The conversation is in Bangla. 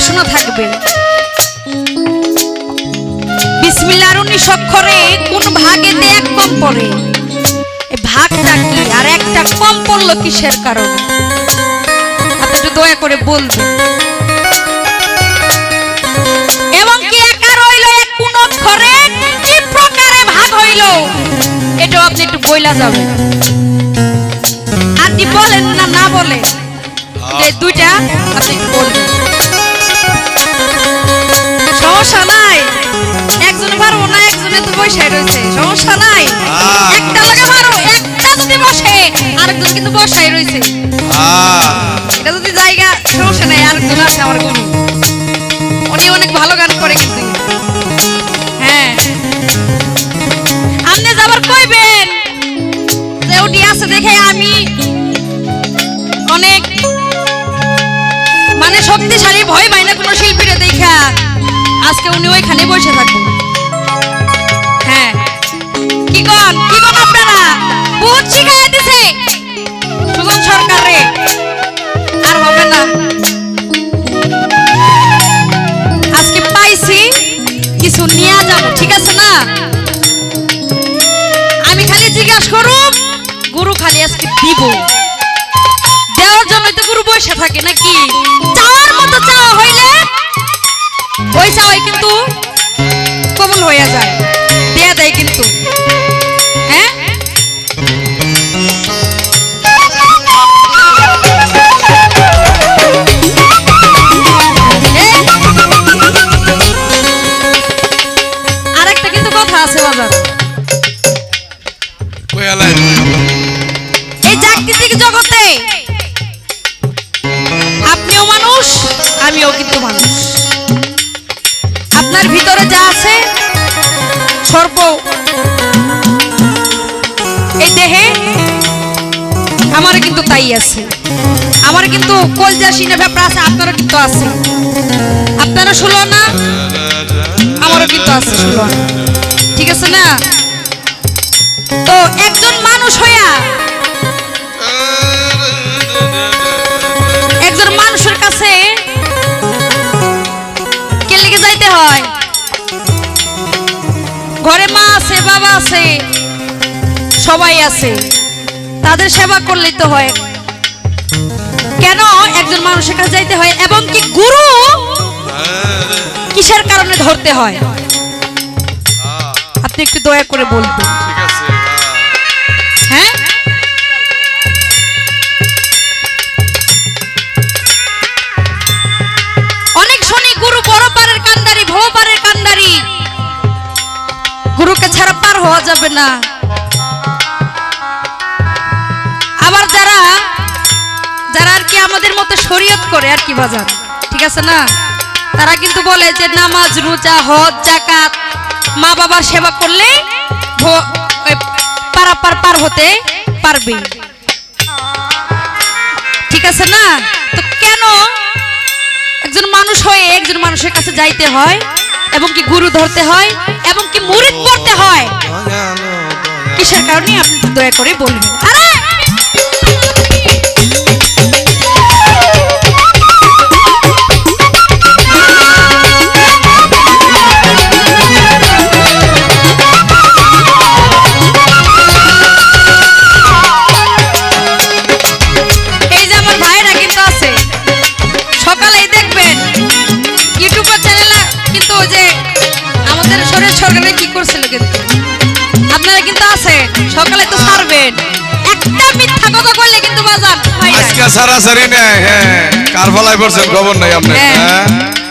বাসনা থাকবে। বিসমিল্লাহর উনিশ অক্ষরে কোন ভাগেতে এক কম পড়ে। ভাগটা কি আর একটা কম পড়ল কিসের কারণে? আপনি দয়া করে বলবেন। এবং ভাগ আপনি একটু বইলা বলেন না না বলেন? দুইটা আপনি বলবেন। সমস্যা নাই। একজনে পারব না একজনে তো বসে রয়েছে। সমস্যা নাই। একটা লাগে পারো একটা যদি বসে আরেকজন কিন্তু বসাই রয়েছে। এটা যদি জায়গা সমস্যা নাই আরেকজন আছে আমার গুরু। উনি অনেক ভালো গান করে কিন্তু। হ্যাঁ। আপনি যাবার কইবেন যে ওটি আছে দেখে আমি অনেক মানে শক্তিশালী ভয় পাই না কোনো শিল্পীরে দেখা আজকে উনি ওইখানে বসে থাকবেন হ্যাঁ। কি কন? কি কন আপনারা? শিখাই দিছে সরকার রে। আর হবে না। আজকে পাইছি, কিছু নিয়ে যাব, ঠিক আছে না? আমি খালি জিজ্ঞাসা করুম, গুরু খালি আজকে দিব। দেওয়ার জন্য তো গুরু বসে থাকে নাকি? চাওয়ার মতো চাওয়া হইলে পয়সা হয় কিন্তু কবুল হইয়া যায় দেয়া যায় কিন্তু। হ্যাঁ? কিন্তু কথা আছে জগতে আপনিও মানুষ আমিও কিন্তু মানুষ। আপনার ভিতরে যা আছে সর্ব এই দেহে আমার কিন্তু তাই আছে। আমার কিন্তু কলজা সিনে ব্যাপার আছে আপনারও কিন্তু আছে। আপনারা শুনল না? আছে, বাবা আছে। সবাই আছে। তাদের সেবা করলেই তো হয়। কেন একজন মানুষের কাছে যাইতে হয়? এবং কি গুরু কিসের কারণে ধরতে হয়? আপনি একটু দয়া করে বলবেন। হওয়া যাবে না। আবার যারা যারা আর কি আমাদের মতো শরীয়ত করে আর কি বাজার, ঠিক আছে না? তারা কিন্তু বলে যে নামাজ, রোজা, হজ জাকাত মা বাবার সেবা করলে পারাপার পার হতে পারবে। ঠিক আছে না? তো কেন একজন মানুষ হয়ে একজন মানুষের কাছে যাইতে হয়? এবং কি গুরু ধরতে হয় এবং কি মুরিদ পড়তে হয়? কিসের কারণে আপনি দয়া করে বলবেন। কিন্তু বাজান ভাইরা আজকে সারাসারি নেই হ্যাঁ কার ফলাই পড়ছেন খবর নাই আপনার হ্যাঁ। হ্যাঁ